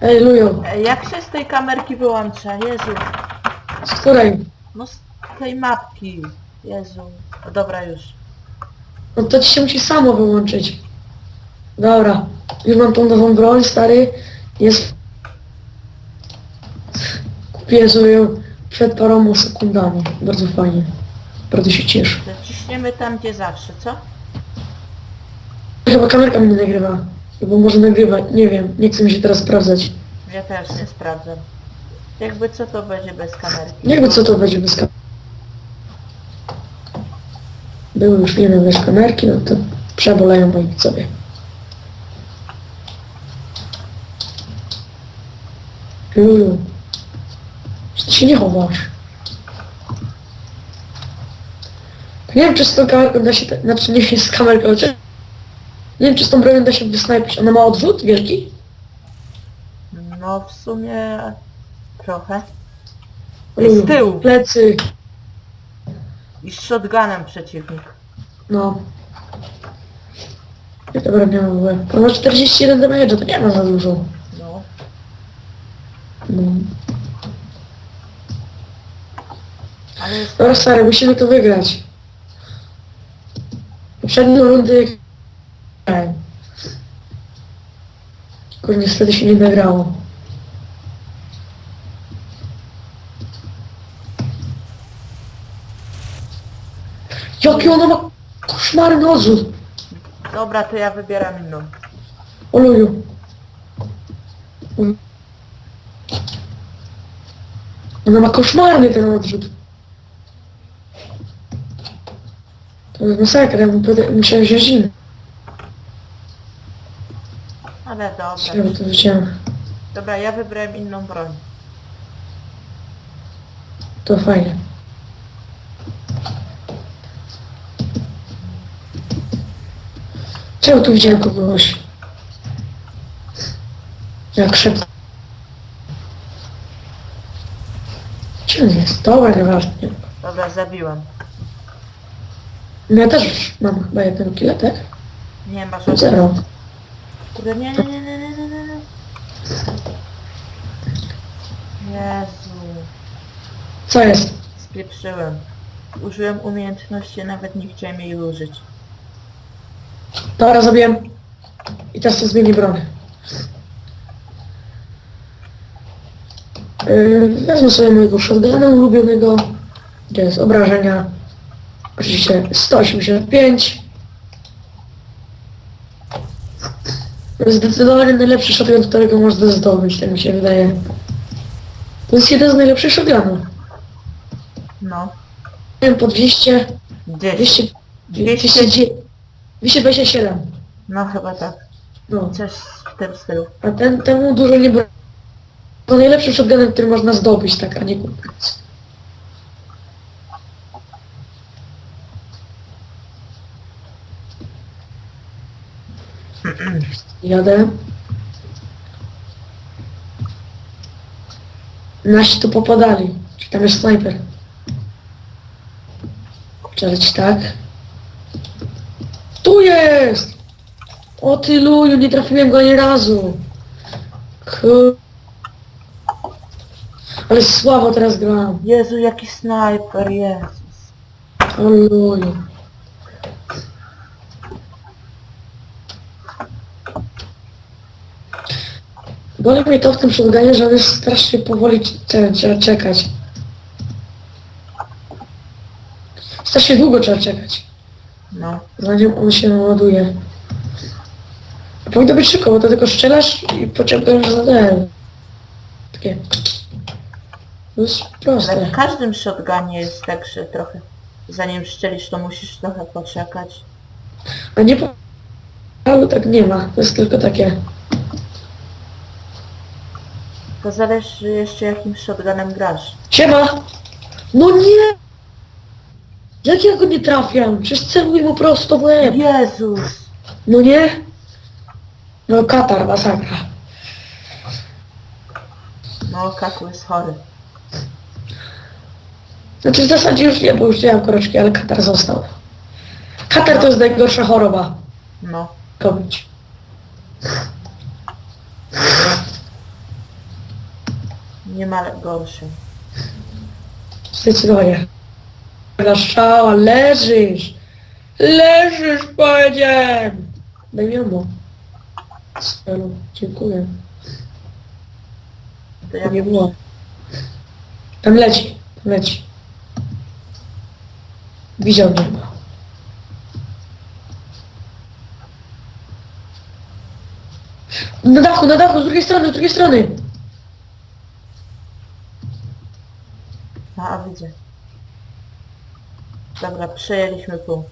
Ej, Luju, E, Jak się z tej kamerki wyłącza? Jezu. z której? No z tej mapki. Jezu. O, dobra już. No to ci się musi samo wyłączyć. Dobra, już mam tą nową broń, stary. Jest... Kupię sobie ją przed paroma sekundami. Bardzo fajnie. Bardzo się cieszę. To Ciśniemy tam gdzie zawsze, co? Chyba kamerka mnie nagrywa. Bo może nagrywać, nie wiem. Nie chcę mi się teraz sprawdzać. Ja też nie sprawdzam. Jakby co to będzie bez kamerki? Jakby co to będzie bez kamerki. Były już filmy bez kamerki, no to przeboleją moi sobie. Lulu, ty się nie chowasz. Nie wiem czy z tą kamerką da się, znaczy nie z kamerką, czy... Nie wiem czy z tą bronią da się wysnajpić. Ona ma odrzut wielki? No w sumie trochę. Z tyłu. Plecy, I z shotgunem przeciwnik. no. Ja dobra nie mam w ogóle. On ma 41 damage, to nie ma za dużo. No. No. Ale jest... Dobra stary, musimy to wygrać. Poprzednią rundy... Kurde, niestety się nie nagrało. Jaki ona ma koszmarny odrzut! Dobra, to ja wybieram inną. Oluju. Ona ma koszmarny ten odrzut. To jest masakra, ja bym musiałem wziąć inny. Ale dobra. Chciałem to wziąłem. Dobra, ja wybrałem inną broń. To fajnie. Czemu tu widziałem kogoś? Jak szedł. Gdzie on jest? Dobra, nieważne. Dobra, zabiłam. No Ja też mam chyba jeden kilo, tak? Nie masz Zero. Kurde, nie, nie, nie, nie, nie, nie, nie. nie. Jezu. Co jest? Spieprzyłem. Użyłem umiejętności, nawet nie chciałem jej użyć. Dobra, zabiłem. I teraz to zmieni broń. Yy, wezmę sobie mojego shotguna ulubionego. Gdzie jest obrażenia? Oczywiście 185. To jest zdecydowanie najlepszy shotgun, którego można zdobyć, tak mi się wydaje. To jest jeden z najlepszych shotgunów. No. Nie wiem, po 200... 10. 200... 200 227. No chyba tak. No. Coś w tym stylu. A ten, temu dużo nie bra... To najlepszym shotgunem, który można zdobyć, tak, a nie kupić. Jadę. Nasi tu popadali. Czy tam jest snajper? Przeleć tak. Tu jest! O ty luju, nie trafiłem go ani razu. Kur... Ale słabo teraz gram. Jezu, jaki snajper, Jezus. O luju. Boli mnie to w tym shotgunie, że on jest strasznie powoli, ten, trzeba czekać. Strasznie długo trzeba czekać, No. zanim on się naładuje. A powinno być szybko, bo to tylko strzelasz i pociągasz za ten. Takie... To jest Ale proste. w każdym shotgunie jest tak, że trochę zanim strzelisz, to musisz trochę poczekać. A nie po... Ale tak nie ma, to jest tylko takie... To zależy jeszcze jakim shotgunem grasz. Siema! No nie! Jak ja go nie trafiam? Przecież celuję mu prosto w łeb. Jezus! No nie? No Katar, masakra. No, Kaku jest chory. Znaczy w zasadzie już nie, bo już nie mam koreczki, ale Katar został. Katar to jest najgorsza choroba. No. Kobić. Nie ma gorszym. Zdecydowanie. Strzała, leżysz! Leżysz, powiedziałem! Mi ammo. Celu, dziękuję. To ja Nie było. Tam leci, tam leci. Widział mnie. Na dachu, na dachu, z drugiej strony, z drugiej strony. No, a widzę. Dobra, przejęliśmy punkt.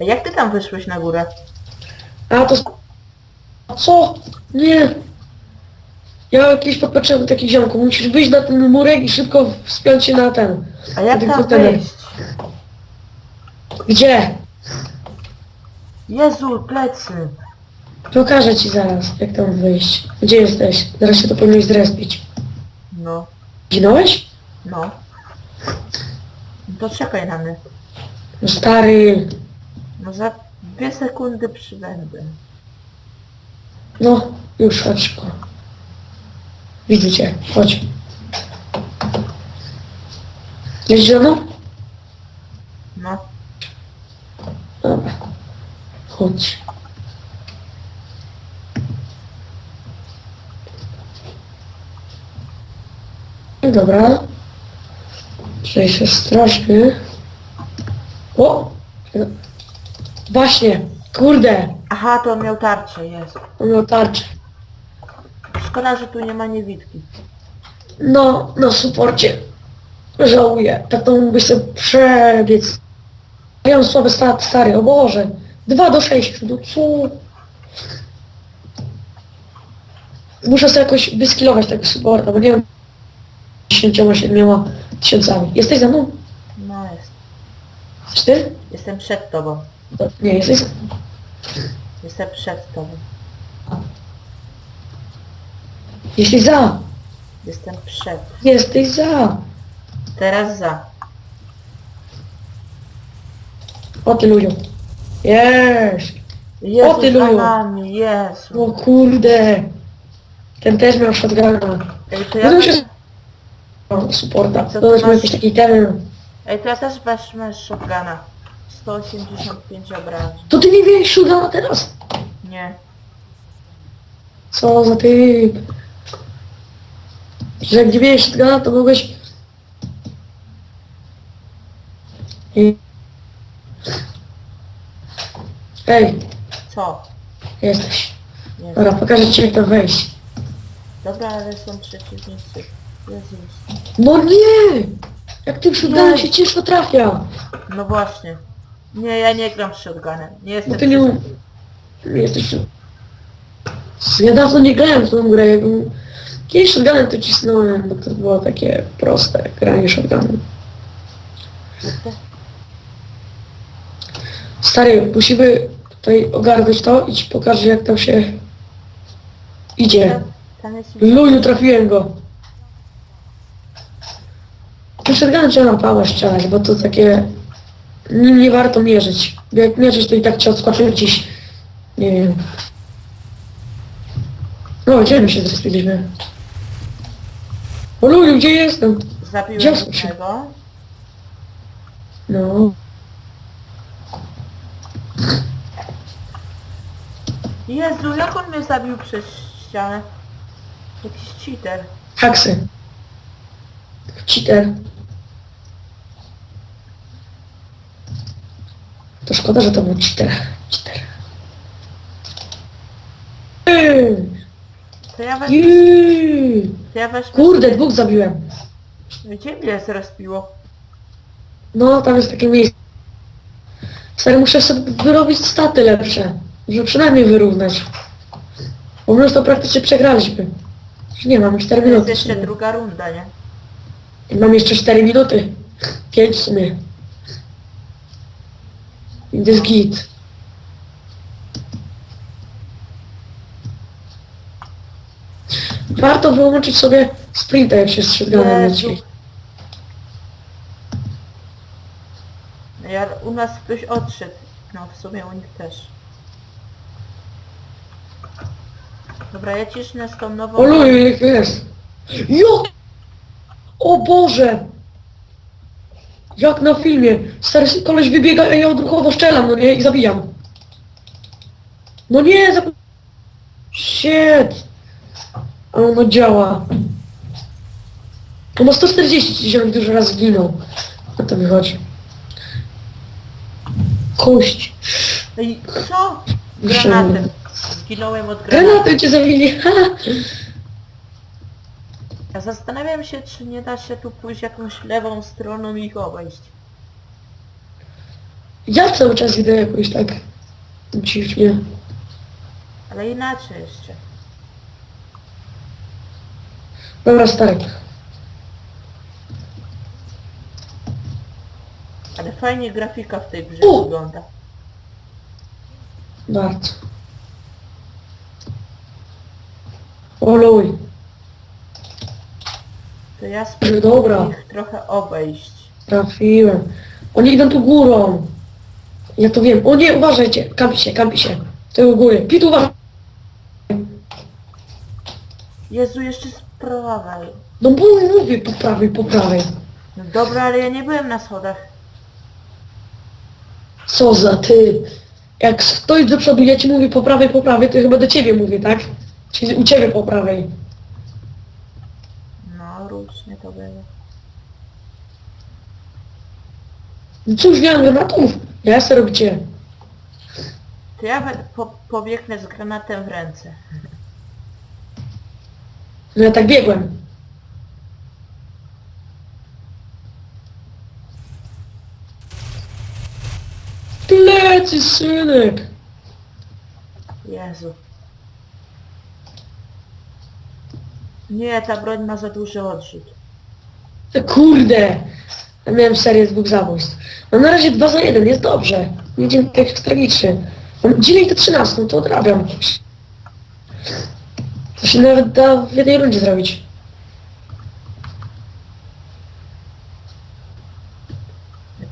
A jak ty tam wyszłeś na górę? A to... Co? Nie. Ja jakieś podpatrzyłem takich ziomków. Musisz wyjść na ten murek i szybko wspiąć się na ten. A jak Ten tam kontener. wyjść? Gdzie? Jezu, plecy! Pokażę ci zaraz, jak tam wyjść. Gdzie jesteś? Zaraz się to powinieneś zrespić. No, Ginąłeś? no. No To czekaj na mnie. No stary. No za dwie sekundy przybędę. No, już chodź szybko. Widzę cię, chodź. Jedziesz ze mną? No. Dobra. Chodź. No Dobra. Przejść jest straszny. O! Właśnie! Kurde! Aha, to on miał tarczę, jest. On miał tarczę. Szkoda, że tu nie ma niewidki. No, na suporcie. Żałuję. Tak to mógłbyś sobie przebiec. Ja mam słabe stat, stary, o Boże. 2 do 6, no co? Muszę sobie jakoś wyskilować tego supporta, bo nie wiem 57 tysiącami. Jesteś ze mną? No jest. Jesteś ty? Jestem przed tobą. To- Nie, jesteś... Jestem przed tobą. Jesteś za! Jestem przed. Jesteś za! Teraz za. O ty ludziom. Jest! Jezu, ty za luju. nami, Jezu. O kurde! Ten też miał shotguna. Ej, to Ja się... też, O, supporta. Co ty Dodać mu masz? jakieś takie itemy. ej, to ja też wezmę shotguna. 185 obrażeń. To ty nie wiesz shotguna teraz? Nie. Co za typ? Że jak nie wiesz shotguna, to mogłeś... I... Ej, Co? jesteś. Nie. Dobra, pokażę ci jak to wejść. Dobra, ale są przeciwnicy. Jezus. No nie! Jak tym shotgunem Nie. się ciężko trafia. No właśnie. Nie, ja nie gram z shotgunem. Nie jestem No ty nie... nie jesteś... Ja dawno nie grałem w tą grę. Jakbym... Kiedyś shotgunem to cisnąłem, bo to było takie proste, granie shotgunem. Stary, musimy tutaj ogarnąć to i ci pokażę jak tam się idzie. Tam, jest... Luniu, trafiłem go. Shotgunem trzeba pałę strzelać, bo to takie... Nim nie warto mierzyć. Bo jak mierzysz, to i tak cię odskoczy gdzieś... Nie wiem. No, gdzie my się zrespiliśmy? O Luniu, gdzie jestem? Zabiłem się- jednego. No. Jezu, jak on mnie zabił przez ścianę? Jakiś cheater. Haksy. Cheater. To szkoda, że to był cheater. Cheater. To ja wezmę... jej. To ja wezmę... Kurde, dwóch zabiłem. Gdzie mnie zrespiło? No, tam jest takie miejsce. Stary, muszę sobie wyrobić staty lepsze. Żeby przynajmniej wyrównać. Bo my już to praktycznie przegraliśmy. Już nie, mamy 4 To jest minuty. w jeszcze druga runda, nie? Mam jeszcze 4 minuty. 5 w sumie. I to jest git. Warto wyłączyć sobie sprinta, jak się z shotgunem leci. Ja, u nas ktoś odszedł. No w sumie u nich też. Dobra, ja cisnę z tą nową... O luju, jak jest. Jo! O Boże! Jak na filmie. Stary koleś wybiega, a ja odruchowo szczelam, no nie? I zabijam. No nie, za... Shit! A ono działa. On ma 140, ziomek dużo razy zginął. Na to wychodzi. Kość. Ej, co? Granatem. Zginąłem od granatu. Granatem cię zabili. Zastanawiam się, czy nie da się tu pójść jakąś lewą stroną i ich obejść. Ja cały czas idę jakoś tak dziwnie. Ale inaczej jeszcze. Dobra, stary. Ale fajnie grafika w tej grze U! wygląda. Bardzo. Oluj. To ja spróbuję Dobra. ich trochę obejść. Trafiłem. Oni idą tu górą. Ja to wiem. O nie, uważajcie. Kampi się, kampi się. To u góry. Pit uważaj. Jezu, jeszcze z prawej. No bo mówię po prawej, po prawej. No dobra, ale ja nie byłem na schodach. Co za ty. Jak stoisz do przodu, ja ci mówię po prawej, po prawej, to chyba do ciebie mówię, tak? Czyli u ciebie po prawej. No, to było. No cóż, nie mam granatów. Ja co robicie? To ja we- po, pobiegnę z granatem w ręce. No ja tak biegłem. Plecy, synek! Jezu. Nie, ta broń ma za duży odrzut. Te Kurde! Ja miałem serię dwóch zabójstw. No na razie 2 za 1, jest dobrze. Nie idziemy tak tragicznie. Mam 9 do 13, no to odrabiam. To się nawet da w jednej rundzie zrobić.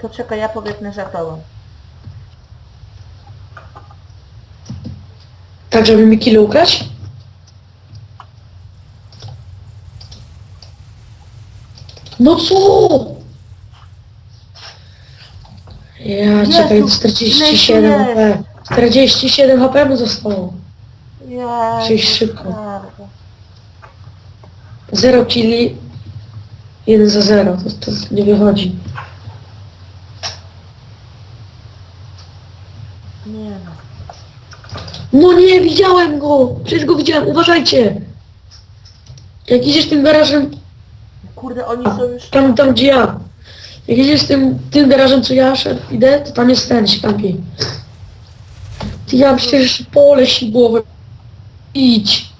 To czekaj, ja pobiegnę za tobą. Tak, żeby mi kilo ukraść? No co? Ja czekaj, ile 47 tu HP. jest? 47 HP mu zostało. Jezu, Czyli szybko. 0 killi, 1 za 0, to, to nie wychodzi. Nie no. No nie, widziałem go! Przecież go widziałem, uważajcie! Jak idziesz tym garażem, Kurde, oni są już... tam, tam gdzie ja. Jak idziesz tym, tym garażem, co ja szedł, idę, to tam jest ten, się kampi. Ty ja przecież pole siłowe. Idź.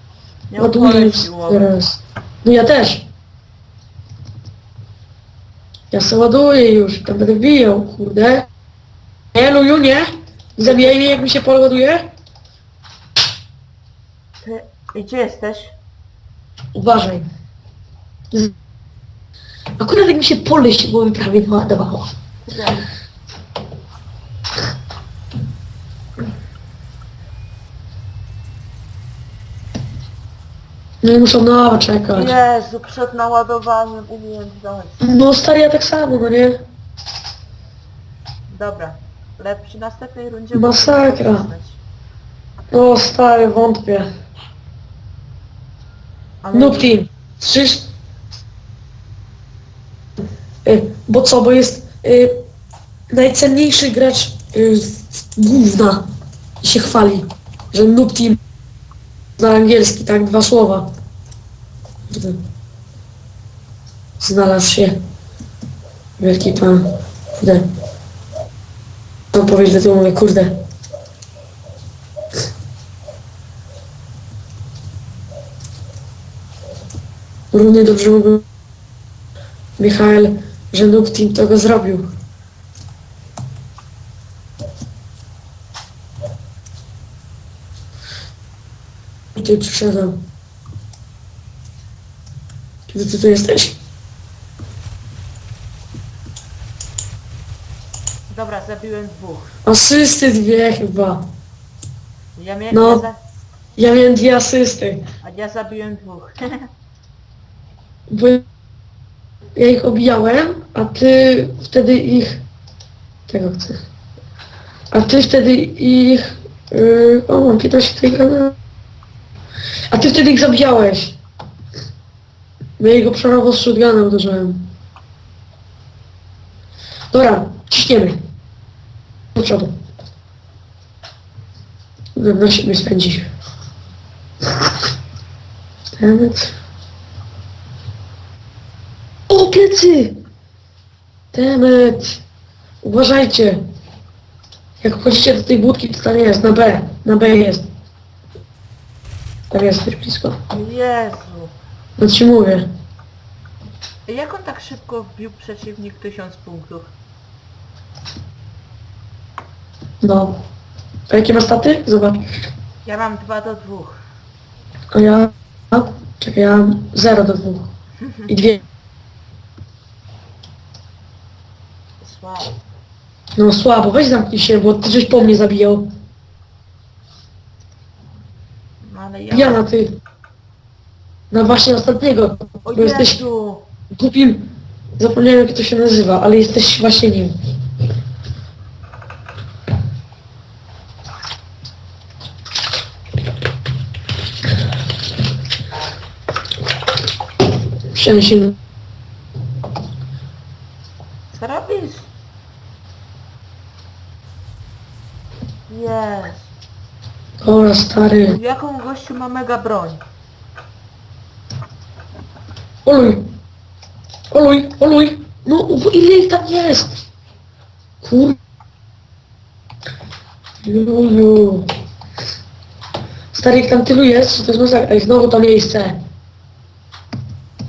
Nie Ładuję już teraz. No ja też. Ja se ładuję już, tam będę bijał, kurde. Nie, Luju, nie? Zabijaj mnie, jak mi się pole ładuje? Ty, gdzie jesteś? Uważaj. Z- Akurat jak mi się pole siłowe prawie naładowało. No i muszą nowe czekać. Jezu, przed naładowaniem umiejętności. No stary, ja tak samo, no nie? Dobra. Ale przy następnej rundzie... Masakra. pocisnąć. No stary, wątpię. Ale Noob Team. Y, Bo co, bo jest y, najcenniejszy gracz y, główna i się chwali, że Noob Team na angielski, tak, dwa słowa. Znalazł się wielki pan. Kurde. Mam powiedzieć, że to mówię, kurde. Równie dobrze mógłby Michał, że Noob Team to go zrobił. Tutaj przyszedłem. Kiedy ty tu jesteś? Dobra, zabiłem dwóch. Asysty dwie chyba. Ja, mia No. ja, za Ja miałem dwie asysty. A ja zabiłem dwóch. Bo ja ich obijałem, a ty wtedy ich... Tego chcę. A ty wtedy ich... Yy, o, mam 15 tej. A ty wtedy ich zabijałeś. Ja jego przerawo z shotguna uderzyłem. Dobra, ciśniemy. Do przodu. Na siebie spędzi. O, plecy! Temet! Uważajcie! Jak wchodzicie do tej budki, to tam jest, na B. Na B jest. Tam jest też blisko. Jezu. No ci mówię. Jak on tak szybko wbił przeciwnik tysiąc punktów? No. A jakie ma staty? Zobacz. Ja mam 2 do 2. A ja... Czekaj, ja mam 0 do 2. I dwie. No słabo, weź zamknij się, bo ty żeś po mnie zabijał. No ale ja... Ja na ty. No właśnie ostatniego. O Bo jesteś Jezu! głupim... Zapomniałem jak to się nazywa, ale jesteś właśnie nim. Przemyśl. Co robisz? Dobra, stary. Jaką gościu ma mega broń? Oluj! Oluj, oluj! No, bo ile ich tam jest? Kur... Juju. Stary, ich tam tylu jest, że to jest masakra. I znowu to miejsce.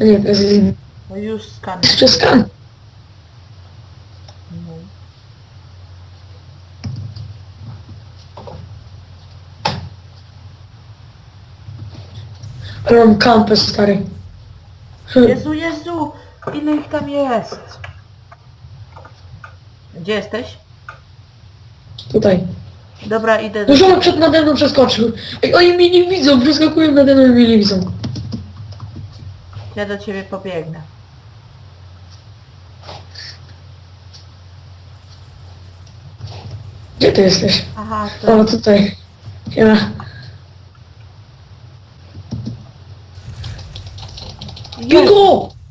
A nie, to jest No już skan. jeszcze skan. No. Mam kampę, stary. Jezu, Jezu! Ile ich tam jest? Gdzie jesteś? Tutaj. Dobra, idę do... No ziomek przed nade mną przeskoczył. Ej, oni mnie nie widzą, przeskakują nade mną i mnie nie widzą. Ja do ciebie pobiegnę. Gdzie ty jesteś? Aha, to... O, tutaj. Ja.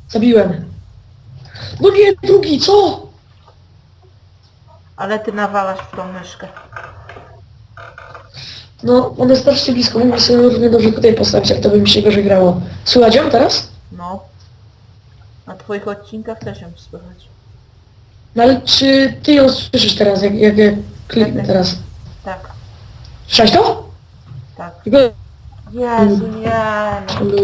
Zabiłem. No nie, drugi, co? Ale ty nawalasz w tą myszkę. No, one jest strasznie blisko, mógłbym sobie równie dobrze tutaj postawić, jak to by mi się gorzej grało. Słychać ją teraz? No. Na twoich odcinkach też ją słychać. No ale czy ty ją słyszysz teraz, jak, jak, jak kliknę teraz? Tak, Słyszałeś to? tak. Tylko- Jezu, nie no.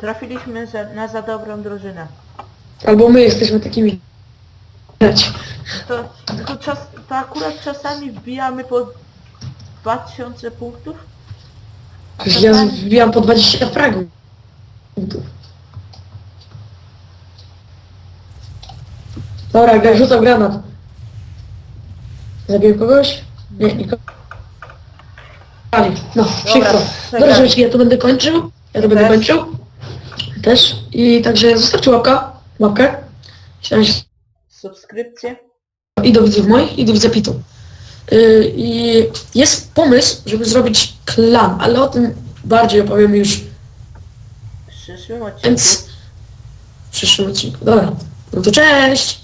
Trafiliśmy za, na za dobrą drużynę. Albo my jesteśmy takimi... Widać. To, to, czas, to akurat czasami wbijamy po 2000 punktów. A Przecież ja czasami- wbijam po 20 fragów. Dobra, ja rzucam granat. Zabiłem kogoś? Nie, nikogo. Ali, no, przykro. jeśli ja to będę kończył. Ja to będę też. kończył. Też. I także zostawcie łapka, łapkę. Chciałem się Subskrypcje. i do widzów moich, i do widza Pitu. Yy, I jest pomysł, żeby zrobić klan, ale o tym bardziej opowiem już W przyszłym odcinku. więc w przyszłym odcinku. Dobra, no to cześć!